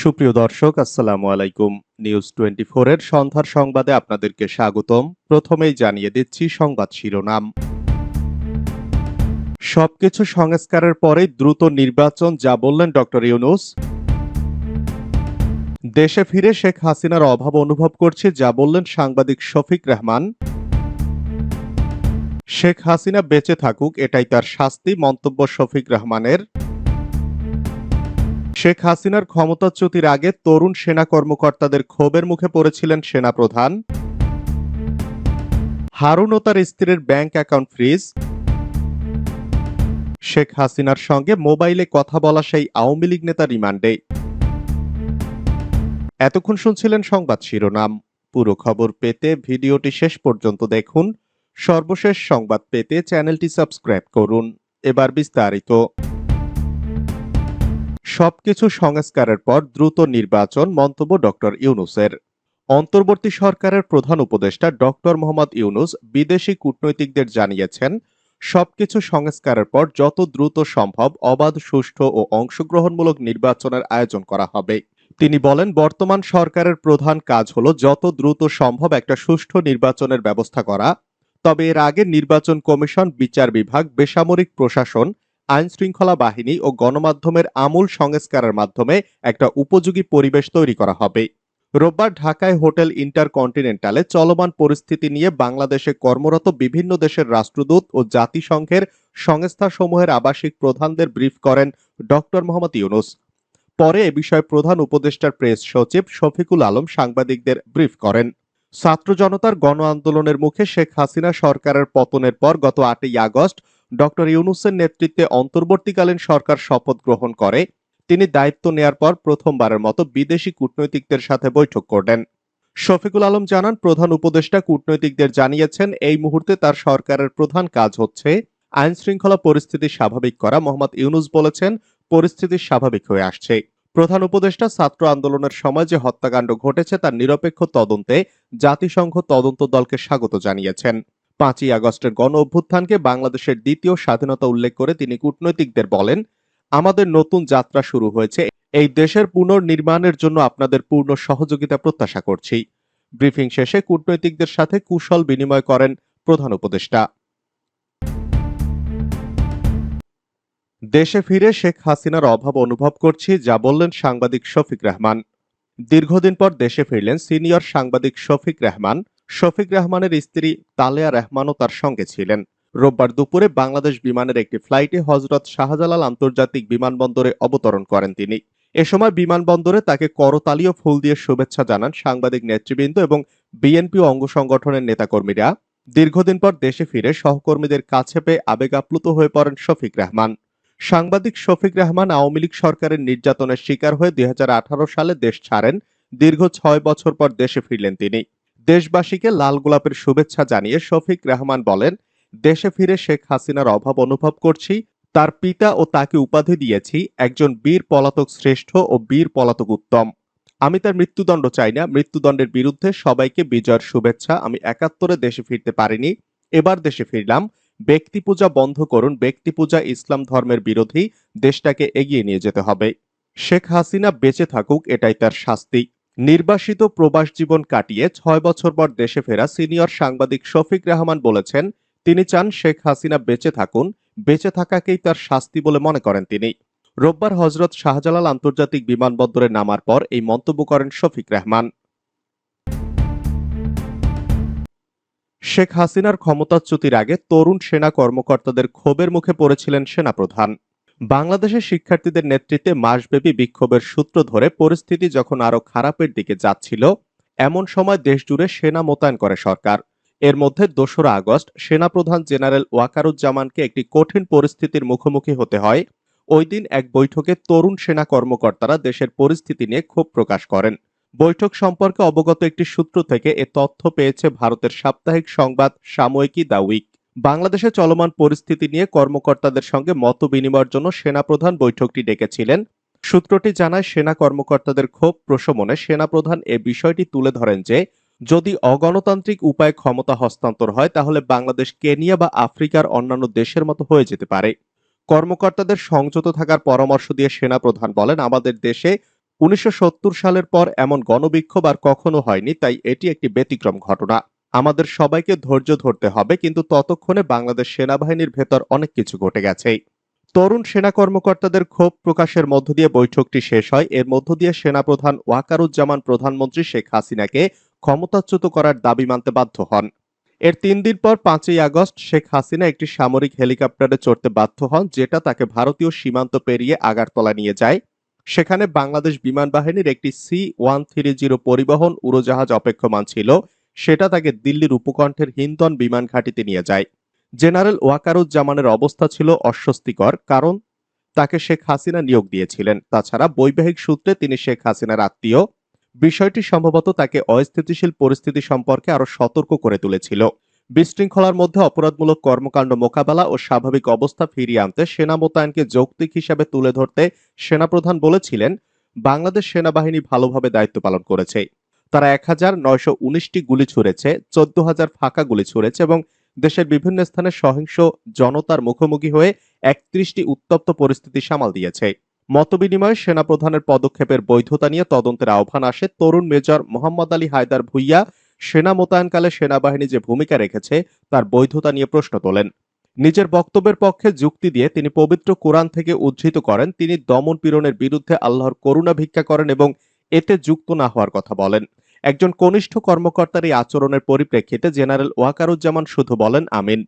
সুপ্রিয় দর্শক, আসসালামু আলাইকুম। নিউজ টোয়েন্টি এর সন্ধ্যার সংবাদে আপনাদেরকে স্বাগতম। প্রথমেই জানিয়ে দিচ্ছি সংবাদ শিরোনাম। সবকিছু সংস্কারের পরে দ্রুত নির্বাচন, যা বললেন ডক্টর ইউনুস। দেশে ফিরে শেখ হাসিনার অভাব অনুভব করছে, যা বললেন সাংবাদিক শফিক রহমান। শেখ হাসিনা বেঁচে থাকুক, এটাই তার শাস্তি, মন্তব্য শফিক রহমানের। শেখ হাসিনার ক্ষমতাচ্যুতির আগে তরুণ সেনা কর্মকর্তাদের ক্ষোভের মুখে পড়েছিলেন সেনাপ্রধান। হারুন ও তার স্ত্রীর ব্যাংক অ্যাকাউন্ট ফ্রিজ। শেখ হাসিনার সঙ্গে মোবাইলে কথা বলা সেই আওয়ামী লীগ নেতা রিমান্ডে। এতক্ষণ শুনছিলেন সংবাদ শিরোনাম। পুরো খবর পেতে ভিডিওটি শেষ পর্যন্ত দেখুন। সর্বশেষ সংবাদ পেতে চ্যানেলটি সাবস্ক্রাইব করুন। এবার বিস্তারিত। সবকিছু সংস্কারের পর দ্রুত নির্বাচন, মন্তব্য ডক্টর ইউনুসের। অন্তর্বর্তী সরকারের প্রধান উপদেষ্টা ডক্টর মোহাম্মদ ইউনুস বিদেশি কূটনৈতিকদের জানিয়েছেন, সবকিছু সংস্কারের পর যত দ্রুত সম্ভব অবাধ, সুষ্ঠু ও অংশগ্রহণমূলক নির্বাচনের আয়োজন করা হবে। তিনি বলেন, বর্তমান সরকারের প্রধান কাজ হল যত দ্রুত সম্ভব একটা সুষ্ঠু নির্বাচনের ব্যবস্থা করা। তবে এর আগে নির্বাচন কমিশন, বিচার বিভাগ, বেসামরিক প্রশাসন আইন শৃঙ্খলা বাহিনী ও গণমাধ্যমের আমূল সংস্কারের মাধ্যমে একটা উপযোগী পরিবেশ তৈরি করা হবে। রোববার ঢাকায় হোটেল ইন্টারকন্টিনেন্টালে চলমান পরিস্থিতি নিয়ে বাংলাদেশে কর্মরত বিভিন্ন দেশের রাষ্ট্রদূত ও জাতিসংঘের সংস্থাসমূহের আবাসিক প্রধানদের ব্রিফ করেন ডক্টর মোহাম্মদ ইউনুস। পরে এ বিষয়ে প্রধান উপদেষ্টার প্রেস সচিব শফিকুল আলম সাংবাদিকদের ব্রিফ করেন। ছাত্র জনতার গণ আন্দোলনের মুখে শেখ হাসিনা সরকারের পতনের পর গত আটই আগস্ট ডক্টর ইউনুসের নেতৃত্বে অন্তর্বর্তীকালীন সরকার শপথ গ্রহণ করে। তিনি দায়িত্ব নেয়ার পর প্রথমবারের মতো বিদেশি কূটনৈতিকদের সাথে বৈঠক করলেন শফিকুল আলম জানান, প্রধান উপদেষ্টা কূটনৈতিকদের জানিয়েছেন, এই মুহূর্তে তার সরকারের প্রধান কাজ হচ্ছে আইন শৃঙ্খলা পরিস্থিতি স্বাভাবিক করা। মোহাম্মদ ইউনুস বলেছেন, পরিস্থিতি স্বাভাবিক হয়ে আসছে। প্রধান উপদেষ্টা ছাত্র আন্দোলনের সময় যে হত্যাকাণ্ড ঘটেছে তার নিরপেক্ষ তদন্তে জাতিসংঘ তদন্ত দলকে স্বাগত জানিয়েছেন। পাঁচই আগস্টের গণ অভ্যুত্থানকে বাংলাদেশের দ্বিতীয় স্বাধীনতা উল্লেখ করে তিনি কূটনৈতিকদের বলেন, আমাদের নতুন যাত্রা শুরু হয়েছে। এই দেশের পুনর্নির্মাণের জন্য আপনাদের পূর্ণ সহযোগিতা প্রত্যাশা করছি। ব্রিফিং শেষে কূটনৈতিকদের সাথে কুশল বিনিময় করেন প্রধান উপদেষ্টা। দেশে ফিরে শেখ হাসিনার অভাব অনুভব করছি, যা বললেন সাংবাদিক শফিক রহমান। দীর্ঘদিন পর দেশে ফিরলেন সিনিয়র সাংবাদিক শফিক রহমান। শফিক রহমানের স্ত্রী তালেয়া রহমানও তার সঙ্গে ছিলেন। রোববার দুপুরে বাংলাদেশ বিমানের একটি ফ্লাইটে হজরত শাহজালাল আন্তর্জাতিক বিমানবন্দরে অবতরণ করেন তিনি। এ সময় বিমানবন্দরে তাকে করতালীয় ফুল দিয়ে শুভেচ্ছা জানান সাংবাদিক নেতৃবৃন্দ এবং বিএনপি অঙ্গ সংগঠনের নেতাকর্মীরা। দীর্ঘদিন পর দেশে ফিরে সহকর্মীদের কাছে পেয়ে আবেগ আপ্লুত হয়ে পড়েন শফিক রহমান। সাংবাদিক শফিক রহমান আওয়ামী লীগ সরকারের নির্যাতনের শিকার হয়ে দুই হাজার আঠারো সালে দেশ ছাড়েন। দীর্ঘ ছয় বছর পর দেশে ফিরলেন তিনি। দেশবাসীকে লাল গোলাপের শুভেচ্ছা জানিয়ে শফিক রহমান বলেন, দেশে ফিরে শেখ হাসিনার অভাব অনুভব করছি, তার পিতা ও তাকে উপাধি দিয়েছি, একজন বীর পলাতক শ্রেষ্ঠ ও বীর পলাতক উত্তম। আমি তার মৃত্যুদণ্ড চাই না, মৃত্যুদণ্ডের বিরুদ্ধে সবাইকে বিজয়ের শুভেচ্ছা, আমি একাত্তরে দেশে ফিরতে পারিনি, এবার দেশে ফিরলাম। ব্যক্তি পূজা বন্ধ করুন, ব্যক্তি পূজা ইসলাম ধর্মের বিরোধী, দেশটাকে এগিয়ে নিয়ে যেতে হবে। শেখ হাসিনা বেঁচে থাকুক, এটাই তার শাস্তি। নির্বাসিত প্রবাস জীবন কাটিয়ে ছয় বছর পর দেশে ফেরা সিনিয়র সাংবাদিক শফিক রহমান বলেছেন, তিনি চান শেখ হাসিনা বেঁচে থাকুন, বেঁচে থাকাকেই তার শাস্তি বলে মনে করেন তিনি। রোববার হজরত শাহজালাল আন্তর্জাতিক বিমানবন্দরে নামার পর এই মন্তব্য করেন শফিক রহমান। শেখ হাসিনার ক্ষমতাচ্যুতির আগে তরুণ সেনা কর্মকর্তাদের ক্ষোভের মুখে পড়েছিলেন সেনাপ্রধান। বাংলাদেশের শিক্ষার্থীদের নেতৃত্বে মাসব্যাপী বিক্ষোভের সূত্র ধরে পরিস্থিতি যখন আরও খারাপের দিকে যাচ্ছিল, এমন সময় দেশজুড়ে সেনা মোতায়েন করে সরকার। এর মধ্যে দোসরা আগস্ট সেনাপ্রধান জেনারেল ওয়াকারুজ্জামানকে একটি কঠিন পরিস্থিতির মুখোমুখি হতে হয়। ওই দিন এক বৈঠকে তরুণ সেনা কর্মকর্তারা দেশের পরিস্থিতি নিয়ে ক্ষোভ প্রকাশ করেন। বৈঠক সম্পর্কে অবগত একটি সূত্র থেকে এ তথ্য পেয়েছে ভারতের সাপ্তাহিক সংবাদ সাময়িকী দা উইক। বাংলাদেশে চলমান পরিস্থিতি নিয়ে কর্মকর্তাদের সঙ্গে মত বিনিময়ের জন্য সেনাপ্রধান বৈঠকটি ডেকেছিলেন। সূত্রটি জানায়, সেনা কর্মকর্তাদের ক্ষোভ প্রশমনে সেনাপ্রধান এ বিষয়টি তুলে ধরেন যে, যদি অগণতান্ত্রিক উপায়ে ক্ষমতা হস্তান্তর হয়, তাহলে বাংলাদেশ কেনিয়া বা আফ্রিকার অন্যান্য দেশের মতো হয়ে যেতে পারে। কর্মকর্তাদের সংযত থাকার পরামর্শ দিয়ে সেনাপ্রধান বলেন, আমাদের দেশে উনিশশো সত্তর সালের পর এমন গণবিক্ষোভ আর কখনো হয়নি, তাই এটি একটি ব্যতিক্রম ঘটনা। আমাদের সবাইকে ধৈর্য ধরতে হবে, কিন্তু ততক্ষণে বাংলাদেশ সেনাবাহিনীর ভেতর অনেক কিছু ঘটে গেছে তরুণ সেনা কর্মকর্তাদের ক্ষোভ প্রকাশের মধ্য দিয়ে বৈঠকটি শেষ হয়। এর মধ্য দিয়ে সেনাপ্রধান ওয়াকারুজ্জামান প্রধানমন্ত্রী শেখ হাসিনাকে ক্ষমতাচ্যুত করার দাবি মানতে বাধ্য হন। এর তিন দিন পর পাঁচই আগস্ট শেখ হাসিনা একটি সামরিক হেলিকপ্টারে চড়তে বাধ্য হন, যেটা তাকে ভারতীয় সীমান্ত পেরিয়ে আগারতলা নিয়ে যায়। সেখানে বাংলাদেশ বিমান বাহিনীর একটি সি ওয়ান থ্রি জিরো পরিবহন উড়োজাহাজ অপেক্ষমান ছিল। সেটা তাকে দিল্লির উপকণ্ঠের হিন্দন বিমান ঘাঁটিতে নিয়ে যায়। জেনারেল ওয়াকারুজ্জামানের অবস্থা ছিল অস্বস্তিকর, কারণ তাকে শেখ হাসিনা নিয়োগ দিয়েছিলেন। তাছাড়া বৈবাহিক সূত্রে তিনি শেখ হাসিনার আত্মীয়। বিষয়টি সম্ভবত তাকে অস্থিতিশীল পরিস্থিতি সম্পর্কে আরও সতর্ক করে তুলেছিল। বিশৃঙ্খলার মধ্যে অপরাধমূলক কর্মকাণ্ড মোকাবেলা ও স্বাভাবিক অবস্থা ফিরিয়ে আনতে সেনা মোতায়েনকে যৌক্তিক হিসাবে তুলে ধরতে সেনাপ্রধান বলেছিলেন, বাংলাদেশ সেনাবাহিনী ভালোভাবে দায়িত্ব পালন করেছে। তারা এক হাজার নয়শো উনিশটি গুলি ছুড়েছে চোদ্দ হাজার ফাঁকা গুলি ছুড়েছে এবং দেশের বিভিন্ন স্থানে সহিংস জনতার মুখোমুখি হয়ে একত্রিশটি উত্তপ্ত পরিস্থিতি সামাল দিয়েছে। মতবিনিময়ে সেনাপ্রধানের পদক্ষেপের বৈধতা নিয়ে তদন্তের আহ্বান আসে তরুণ মেজর মোহাম্মদ আলী হায়দার ভুইয়া। সেনা মোতায়েনকালে সেনাবাহিনী যে ভূমিকা রেখেছে, তার বৈধতা নিয়ে প্রশ্ন তোলেন। নিজের বক্তব্যের পক্ষে যুক্তি দিয়ে তিনি পবিত্র কোরআন থেকে উদ্ধৃত করেন। তিনি দমন পীড়নের বিরুদ্ধে আল্লাহর করুণা ভিক্ষা করেন এবং এতে যুক্ত না হওয়ার কথা বলেন। একজন কনিষ্ঠ কর্মকর্তার এই আচরণের পরিপ্রেক্ষিতে জেনারেল ওয়াকারুজ্জামান শুধু বলেন আমিন।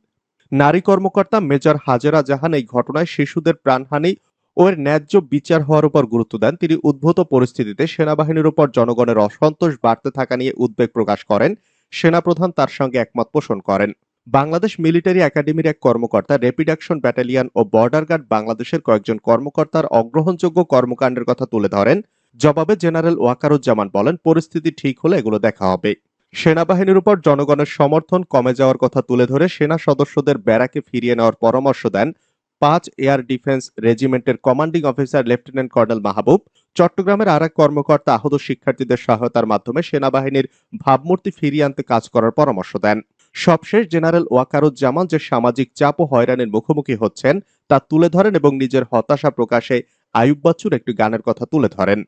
নারী কর্মকর্তা মেজর হাজেরা জাহান এই ঘটনায় শিশুদের প্রাণহানি ও এর ন্যায্য বিচার হওয়ার উপর গুরুত্ব দেন। তিনি উদ্ভূত পরিস্থিতিতে সেনাবাহিনীর উপর জনগণের অসন্তোষ বাড়তে থাকা নিয়ে উদ্বেগ প্রকাশ করেন। সেনাপ্রধান তার সঙ্গে একমত পোষণ করেন। বাংলাদেশ মিলিটারি একাডেমির এক কর্মকর্তা, র্যাপিড অ্যাকশন ব্যাটালিয়ন ও বর্ডার গার্ড বাংলাদেশের কয়েকজন কর্মকর্তার অগ্রহণযোগ্য কর্মকাণ্ডের কথা তুলে ধরেন। জবাবে জেনারেল ওয়াকারুজ্জামান বলেন, পরিস্থিতি ঠিক হলে এগুলো দেখা হবে। সেনাবাহিনীর উপর জনগণের সমর্থন কমে যাওয়ার কথা তুলে ধরে সেনা সদস্যদের ব্যারাকে ফিরিয়ে নেওয়ার পরামর্শ দেন পাঁচ air defence রেজিমেন্টের commanding officer lieutenant colonel Mahbub. চট্টগ্রামের আর এক কর্মকর্তা আহত শিক্ষার্থীদের সহায়তার মাধ্যমে সেনাবাহিনীর ভাবমূর্তি ফিরিয়ে আনতে কাজ করার পরামর্শ দেন। সবশেষ জেনারেল ওয়াকারুজ্জামান যে সামাজিক চাপ ও হয়রানির মুখোমুখি হচ্ছেন, তা তুলে ধরেন এবং নিজের হতাশা প্রকাশে আয়ুব বাচ্চুর একটি গানের কথা তুলে ধরেন।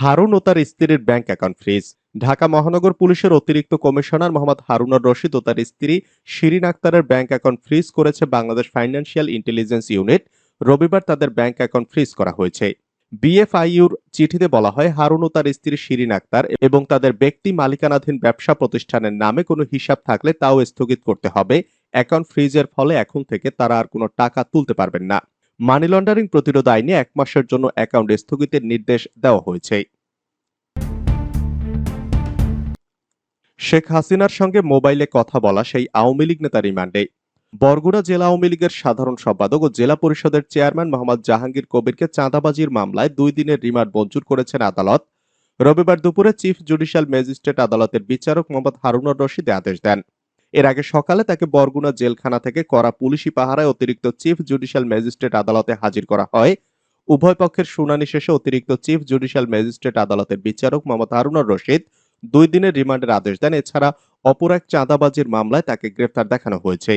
হারুন ও তার স্ত্রীর ব্যাংক অ্যাকাউন্ট ফ্রিজ। ঢাকা মহানগর পুলিশের অতিরিক্ত কমিশনার মোহাম্মদ হারুনর রশিদ ও তার স্ত্রী শিরিন আক্তারের ব্যাংক অ্যাকাউন্ট ফ্রিজ করেছে বাংলাদেশ ফাইন্যান্সিয়াল ইন্টেলিজেন্স ইউনিট। রবিবার তাদের ব্যাংক অ্যাকাউন্ট ফ্রিজ করা হয়েছে। বিএফআইউর চিঠিতে বলা হয়, হারুন ও তার স্ত্রী শিরিন আক্তার এবং তাদের ব্যক্তি মালিকানাধীন ব্যবসা প্রতিষ্ঠানের নামে কোনো হিসাব থাকলে তাও স্থগিত করতে হবে। অ্যাকাউন্ট ফ্রিজের ফলে এখন থেকে তারা আর কোনো টাকা তুলতে পারবেন না। মানি লন্ডারিং প্রতিরোধ আইনে এক মাসের জন্য অ্যাকাউন্ট স্থগিতের নির্দেশ দেওয়া হয়েছে। শেখ হাসিনার সঙ্গে মোবাইলে কথা বলা সেই আওয়ামী লীগ নেতা রিমান্ডে। বরগুড়া জেলা আওয়ামী লীগের সাধারণ সম্পাদক ও জেলা পরিষদের চেয়ারম্যান মোহাম্মদ জাহাঙ্গীর কবিরকে চাঁদাবাজির মামলায় দুই দিনের রিমান্ড মঞ্জুর করেছেন আদালত। রবিবার দুপুরে চিফ জুডিশিয়াল ম্যাজিস্ট্রেট আদালতের বিচারক মোহাম্মদ হারুনর রশিদ আদেশ দেন। এর আগে সকালে তাকে বরগুনা জেলখানা থেকে করা পুলিশি পাহারায় অতিরিক্ত চিফ জুডিশিয়াল ম্যাজিস্ট্রেট আদালতে হাজির করা হয়। উভয় পক্ষের শুনানি শেষে অতিরিক্ত চিফ জুডিশিয়াল ম্যাজিস্ট্রেট আদালতের বিচারক মোহাম্মদ হারুনর রশিদ দুই দিনের রিমান্ডের আদেশ দেন। এছাড়া অপর এক চাঁদাবাজির মামলায় তাকে গ্রেফতার দেখানো হয়েছে।